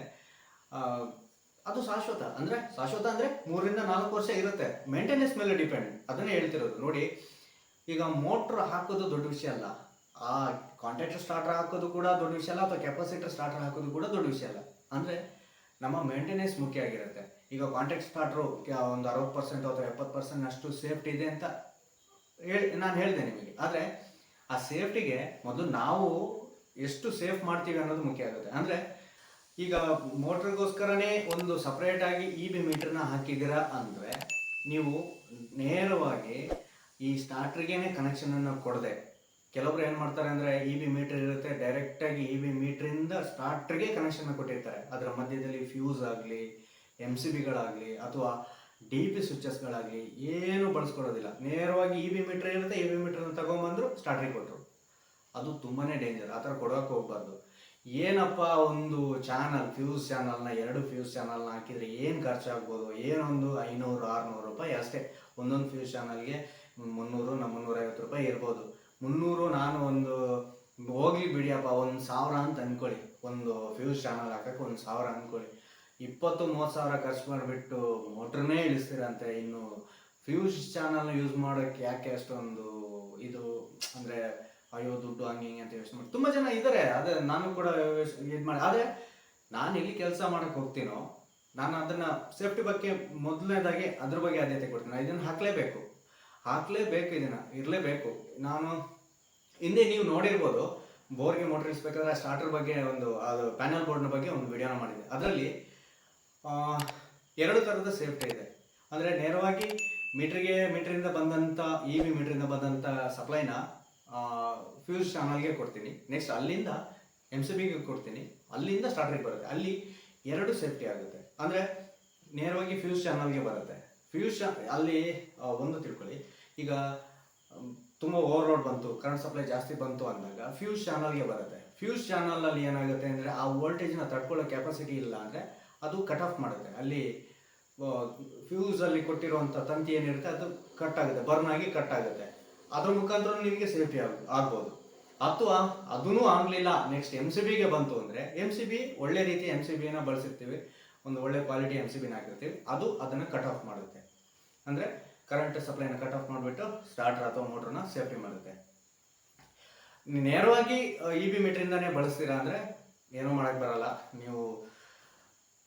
ಅದು ಶಾಶ್ವತ. ಅಂದರೆ ಶಾಶ್ವತ ಅಂದರೆ ಮೂರರಿಂದ ನಾಲ್ಕು ವರ್ಷ ಇರುತ್ತೆ. ಮೇಂಟೆನೆನ್ಸ್ ಮೇಲೆ ಡಿಪೆಂಡ್. ಅದನ್ನೇ ಹೇಳ್ತಿರೋದು. ನೋಡಿ, ಈಗ ಮೋಟ್ರ್ ಹಾಕೋದು ದೊಡ್ಡ ವಿಷಯ ಅಲ್ಲ. ಆ ಕಾಂಟ್ಯಾಕ್ಟರ್ ಸ್ಟಾರ್ಟರ್ ಹಾಕೋದು ಕೂಡ ದೊಡ್ಡ ವಿಷಯ ಅಲ್ಲ, ಅಥವಾ ಕೆಪಾಸಿಟರ್ ಸ್ಟಾರ್ಟರ್ ಹಾಕೋದು ಕೂಡ ದೊಡ್ಡ ವಿಷಯ ಅಲ್ಲ. ಅಂದರೆ ನಮ್ಮ ಮೇಂಟೆನೆನ್ಸ್ ಮುಖ್ಯ ಆಗಿರುತ್ತೆ. ಈಗ ಕಾಂಟ್ಯಾಕ್ಟ್ ಸ್ಟಾರ್ಟ್ರು ಒಂದು ಅರವತ್ತು ಪರ್ಸೆಂಟ್ ಅಥವಾ ಎಪ್ಪತ್ತು ಪರ್ಸೆಂಟ್ ಅಷ್ಟು ಸೇಫ್ಟಿ ಇದೆ ಅಂತ ಹೇಳಿ, ನಾನು ಹೇಳಿದೆ ನಿಮಗೆ. ಆದರೆ ಆ ಸೇಫ್ಟಿಗೆ ಮೊದಲು ನಾವು ಎಷ್ಟು ಸೇಫ್ ಮಾಡ್ತೀವಿ ಅನ್ನೋದು ಮುಖ್ಯ ಆಗುತ್ತೆ. ಅಂದರೆ ಈಗ ಮೋಟ್ರಿಗೋಸ್ಕರನೇ ಒಂದು ಸಪ್ರೇಟಾಗಿ ಇ ಬಿ ಮೀಟರ್ನ ಹಾಕಿದ್ದೀರಾ ಅಂದರೆ ನೀವು ನೇರವಾಗಿ ಈ ಸ್ಟಾರ್ಟ್ರಿಗೇನೆ ಕನೆಕ್ಷನನ್ನು ಕೊಡದೆ. ಕೆಲವೊಬ್ರು ಏನು ಮಾಡ್ತಾರೆ ಅಂದರೆ ಇ ಬಿ ಮೀಟರ್ ಇರುತ್ತೆ ಡೈರೆಕ್ಟಾಗಿ ಇ ಬಿ ಮೀಟ್ರಿಂದ ಸ್ಟಾರ್ಟ್ರಿಗೆ ಕನೆಕ್ಷನ್ ಕೊಟ್ಟಿರ್ತಾರೆ. ಅದರ ಮಧ್ಯದಲ್ಲಿ ಫ್ಯೂಸ್ ಆಗಲಿ ಎಂ ಸಿ ಬಿಗಳಾಗಲಿ ಅಥವಾ ಡಿ ಪಿ ಸ್ವಿಚಸ್ಗಳಾಗಲಿ ಏನು ಬಳಸ್ಕೊಡೋದಿಲ್ಲ. ನೇರವಾಗಿ ಇ ಬಿ ಮೀಟರ್ ಇರುತ್ತೆ ಇ ಬಿ ಮೀಟರ್ನ ತಗೊಂಬಂದ್ರು ಸ್ಟಾರ್ಟ್ರಿಗೆ ಕೊಟ್ಟರು ಅದು ತುಂಬಾ ಡೇಂಜರ್ ಆ ಥರ ಕೊಡೋಕೆ ಹೋಗ್ಬಾರ್ದು. ಏನಪ್ಪ ಒಂದು ಚಾನಲ್ ಫ್ಯೂಸ್ ಚಾನಲ್ನ ಎರಡು ಫ್ಯೂಸ್ ಚಾನಲ್ನ ಹಾಕಿದರೆ ಏನು ಖರ್ಚಾಗ್ಬೋದು ಏನೊಂದು ಐನೂರು, ಆರುನೂರು ರೂಪಾಯಿ ಅಷ್ಟೇ. ಒಂದೊಂದು ಫ್ಯೂಸ್ ಚಾನಲ್ಗೆ ಮುನ್ನೂರು ನಮ್ಮ ಮುನ್ನೂರೈವತ್ತು ರೂಪಾಯಿ ಇರ್ಬೋದು. ಮುನ್ನೂರು ನಾನು ಒಂದು ಹೋಗ್ಲಿ ಬಿಡಿಯಪ್ಪ, ಒಂದು ಸಾವಿರ ಅಂತ ಅಂದ್ಕೊಳ್ಳಿ ಒಂದು ಫ್ಯೂಸ್ ಚಾನಲ್ ಹಾಕಕ್ಕೆ ಒಂದು ಸಾವಿರ ಅಂದ್ಕೊಳ್ಳಿ ಇಪ್ಪತ್ತು, ಮೂವತ್ತು ಸಾವಿರ ಖರ್ಚು ಮಾಡಿಬಿಟ್ಟು ಮೋಟ್ರನ್ನೇ ಇಳಿಸ್ತೀರಂತೆ ಇನ್ನು ಫ್ಯೂಸ್ ಚಾನಲ್ ಯೂಸ್ ಮಾಡೋಕ್ಕೆ ಯಾಕೆ ಅಷ್ಟೊಂದು ಇದು, ಅಂದರೆ ಅಯ್ಯೋ ದುಡ್ಡು ಹಂಗೆ ಹಿಂಗೆ ಅಂತ ಯೋಚನೆ ಮಾಡಿ ತುಂಬ ಜನ ಇದ್ದಾರೆ ಅದೇ ನಾನು ಕೂಡ ಇದು ಮಾಡಿ. ಆದರೆ ನಾನು ಎಲ್ಲಿ ಕೆಲಸ ಮಾಡೋಕ್ಕೆ ಹೋಗ್ತೀನೋ, ನಾನು ಅದನ್ನು ಸೇಫ್ಟಿ ಬಗ್ಗೆ ಮೊದಲನೇದಾಗಿ ಅದ್ರ ಬಗ್ಗೆ ಆದ್ಯತೆ ಕೊಡ್ತೀನಿ. ನಾನು ಇದನ್ನು ಹಾಕಲೇಬೇಕು. ಹಾಕಲೇಬೇಕು ಇದನ್ನು ಇರಲೇಬೇಕು. ನಾನು, ಹಿಂದೆ ನೀವು ನೋಡಿರ್ಬೋದು, ಬೋರ್ಗೆ ಮೋಟ್ರ್ ಇಳಿಸ್ಬೇಕಾದ್ರೆ ಸ್ಟಾರ್ಟರ್ ಬಗ್ಗೆ ಒಂದು, ಅದು ಪ್ಯಾನಲ್ ಬೋರ್ಡ್ನ ಬಗ್ಗೆ ಒಂದು ವಿಡಿಯೋನ ಮಾಡಿದೆ ಅದರಲ್ಲಿ ಎರಡು ಥರದ ಸೇಫ್ಟಿ ಇದೆ. ಅಂದರೆ ನೇರವಾಗಿ ಮೀಟ್ರಿಗೆ, ಮೀಟ್ರಿಂದ ಬಂದಂಥ ಇ ವಿ ಮೀಟ್ರಿಂದ ಬಂದಂಥ ಸಪ್ಲೈನ ಫ್ಯೂಸ್ ಚಾನಲ್ಗೆ ಕೊಡ್ತೀನಿ. ನೆಕ್ಸ್ಟ್ ಅಲ್ಲಿಂದ ಎಂ ಸಿ ಬಿಗೆ ಕೊಡ್ತೀನಿ. ಅಲ್ಲಿಂದ ಸ್ಟಾರ್ಟ್ರಿಗೆ ಬರುತ್ತೆ. ಅಲ್ಲಿ ಎರಡು ಸೇಫ್ಟಿ ಆಗುತ್ತೆ. ಅಂದರೆ ನೇರವಾಗಿ ಫ್ಯೂಸ್ ಚಾನಲ್ಗೆ ಬರುತ್ತೆ. ಫ್ಯೂಸ್ ಅಲ್ಲಿ ಒಂದು ತಿಳ್ಕೊಳ್ಳಿ. ಈಗ ತುಂಬ ಓವರ್ಲೋಡ್ ಬಂತು ಕರೆಂಟ್ ಸಪ್ಲೈ ಜಾಸ್ತಿ ಬಂತು ಅಂದಾಗ ಫ್ಯೂಸ್ ಚಾನಲ್ಗೆ ಬರುತ್ತೆ. ಫ್ಯೂಸ್ ಚಾನಲಲ್ಲಿ ಏನಾಗುತ್ತೆ ಅಂದರೆ ಆ ವೋಲ್ಟೇಜ್ನ ತಡ್ಕೊಳ್ಳೋ ಕೆಪಾಸಿಟಿ ಇಲ್ಲ ಅಂದರೆ ಅದು ಕಟ್ ಆಫ್ ಮಾಡುತ್ತೆ. ಅಲ್ಲಿ ಫ್ಯೂಸಲ್ಲಿ ಕೊಟ್ಟಿರುವಂಥ ತಂತಿ ಏನಿರುತ್ತೆ, ಅದು ಕಟ್ ಆಗುತ್ತೆ ಬರ್ನ್ ಆಗಿ ಕಟ್ ಆಗುತ್ತೆ. ಅದ್ರ ಮುಖಾಂತರ ನಿಮಗೆ ಸೇಫ್ಟಿ ಆಗ, ಆಗ್ಬೋದು. ಅಥವಾ ಅದೂ ಆಗಲಿಲ್ಲ. ನೆಕ್ಸ್ಟ್ ಎಂ ಸಿ ಬಿಗೆ ಬಂತು ಅಂದರೆ ಎಂ ಸಿ ಬಿ ಒಳ್ಳೆ ರೀತಿ ಎಂ ಸಿ ಬಿನ ಬಳಸಿರ್ತೀವಿ. ಒಂದು ಒಳ್ಳೆ ಕ್ವಾಲಿಟಿ ಎಂ ಸಿ ಬಿನ ಹಾಕಿರ್ತೀವಿ. ಅದು ಅದನ್ನು ಕಟ್ ಆಫ್ ಮಾಡುತ್ತೆ. ಅಂದರೆ ಕರೆಂಟ್ ಸಪ್ಲೈನ ಕಟ್ ಆಫ್ ಮಾಡಿಬಿಟ್ಟು ಸ್ಟಾರ್ಟರ್ ಅಥವಾ ಮೋಟ್ರನ್ನ ಸೇಫ್ಟಿ ಮಾಡುತ್ತೆ. ನೇರವಾಗಿ ಇ ಬಿ ಮೀಟ್ರಿಂದನೇ ಬಳಸ್ತೀರಾ ಅಂದರೆ ಏನೂ ಮಾಡೋಕ್ಕೆ ಬರಲ್ಲ. ನೀವು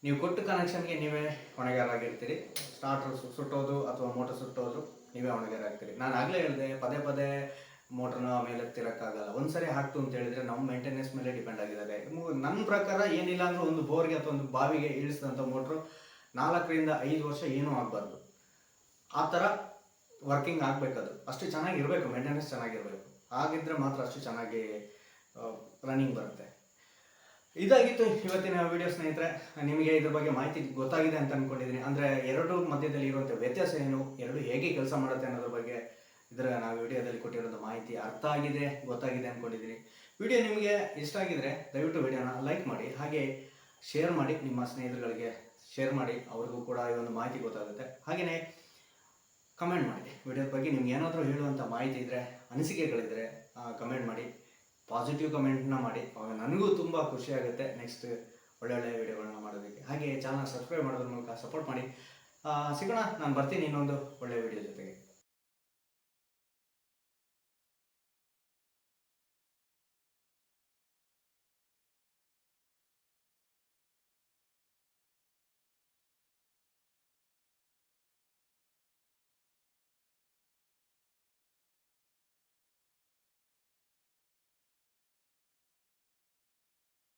ನೀವು ಕೊಟ್ಟ ಕನೆಕ್ಷನ್ಗೆ ನೀವೇ ಹೊಣೆಗಾರಾಗಿರ್ತೀರಿ ಸ್ಟಾರ್ಟರ್ ಸುಟ್ಟೋದು ಅಥವಾ ಮೋಟರ್ ಸುಟ್ಟೋದು ನೀವೇ ಹೊಣೆಗಾರಾಗ್ತೀರಿ ನಾನು ಆಗಲೇ ಹೇಳಿದೆ, ಪದೇ ಪದೇ ಮೋಟ್ರನ್ನ ಮೇಲೆ ತಿರಕ್ಕಾಗಲ್ಲ ಒಂದ್ಸರಿ ಹಾಕ್ತು ಅಂತ ಹೇಳಿದ್ರೆ ನಮ್ಮ ಮೇಂಟೆನೆನ್ಸ್ ಮೇಲೆ ಡಿಪೆಂಡ್ ಆಗಿದ್ದಾರೆ. ನನ್ನ ಪ್ರಕಾರ ಏನಿಲ್ಲ ಅಂದ್ರೆ ಒಂದು ಬೋರ್ಗೆ ಅಥವಾ ಒಂದು ಬಾವಿಗೆ ಇಳಿಸಿದಂಥ ಮೋಟ್ರು ನಾಲ್ಕರಿಂದ ಐದು ವರ್ಷ ಏನೂ ಆಗಬಾರ್ದು. ಆ ಥರ ವರ್ಕಿಂಗ್ ಆಗಬೇಕದು. ಅಷ್ಟು ಚೆನ್ನಾಗಿರಬೇಕು ಮೇಂಟೆನೆನ್ಸ್ ಚೆನ್ನಾಗಿರಬೇಕು ಹಾಗಿದ್ರೆ ಮಾತ್ರ ಅಷ್ಟು ಚೆನ್ನಾಗಿ ರನ್ನಿಂಗ್ ಬರುತ್ತೆ. ಇದಾಗಿತ್ತು ಇವತ್ತಿನ ವಿಡಿಯೋ ಸ್ನೇಹಿತರೆ. ನಿಮಗೆ ಇದ್ರ ಬಗ್ಗೆ ಮಾಹಿತಿ ಗೊತ್ತಾಗಿದೆ ಅಂತ ಅಂದ್ಕೊಂಡಿದ್ದೀನಿ ಅಂದರೆ ಎರಡು ಮಧ್ಯದಲ್ಲಿ ಇರುವಂಥ ವ್ಯತ್ಯಾಸ ಏನು, ಎರಡು ಹೇಗೆ ಕೆಲಸ ಮಾಡುತ್ತೆ ಅನ್ನೋದ್ರ ಬಗ್ಗೆ ಇದರ ನಾವು ವಿಡಿಯೋದಲ್ಲಿ ಕೊಟ್ಟಿರೋಂಥ ಮಾಹಿತಿ ಅರ್ಥ ಆಗಿದೆ, ಗೊತ್ತಾಗಿದೆ ಅಂದ್ಕೊಂಡಿದ್ದೀನಿ ವಿಡಿಯೋ ನಿಮಗೆ ಇಷ್ಟ ಆಗಿದರೆ ದಯವಿಟ್ಟು ವಿಡಿಯೋನ ಲೈಕ್ ಮಾಡಿ, ಹಾಗೆ ಶೇರ್ ಮಾಡಿ, ನಿಮ್ಮ ಸ್ನೇಹಿತರುಗಳಿಗೆ ಶೇರ್ ಮಾಡಿ, ಅವ್ರಿಗೂ ಕೂಡ ಈ ಒಂದು ಮಾಹಿತಿ ಗೊತ್ತಾಗುತ್ತೆ. ಹಾಗೆಯೇ ಕಮೆಂಟ್ ಮಾಡಿ. ವಿಡಿಯೋದ ಬಗ್ಗೆ ನಿಮ್ಗೆ ಏನಾದರೂ ಹೇಳುವಂಥ ಮಾಹಿತಿ ಇದ್ದರೆ ಅನಿಸಿಕೆಗಳಿದ್ದರೆ ಕಮೆಂಟ್ ಮಾಡಿ. ಪಾಸಿಟಿವ್ ಕಮೆಂಟ್ನ ಮಾಡಿ. ಅವಾಗ ನನಗೂ ತುಂಬ ಖುಷಿಯಾಗುತ್ತೆ ನೆಕ್ಸ್ಟ್ ಒಳ್ಳೊಳ್ಳೆ ಒಳ್ಳೆ ವಿಡಿಯೋಗಳನ್ನ ಮಾಡೋದಕ್ಕೆ ಹಾಗೆ ಚಾನಲ್ ಸಬ್ಸ್ಕ್ರೈಬ್ ಮಾಡೋದ್ರ ಮೂಲಕ ಸಪೋರ್ಟ್ ಮಾಡಿ. ಸಿಗೋಣ, ನಾನು ಬರ್ತೀನಿ ಇನ್ನೊಂದು ಒಳ್ಳೆ ವಿಡಿಯೋ ಜೊತೆಗೆ.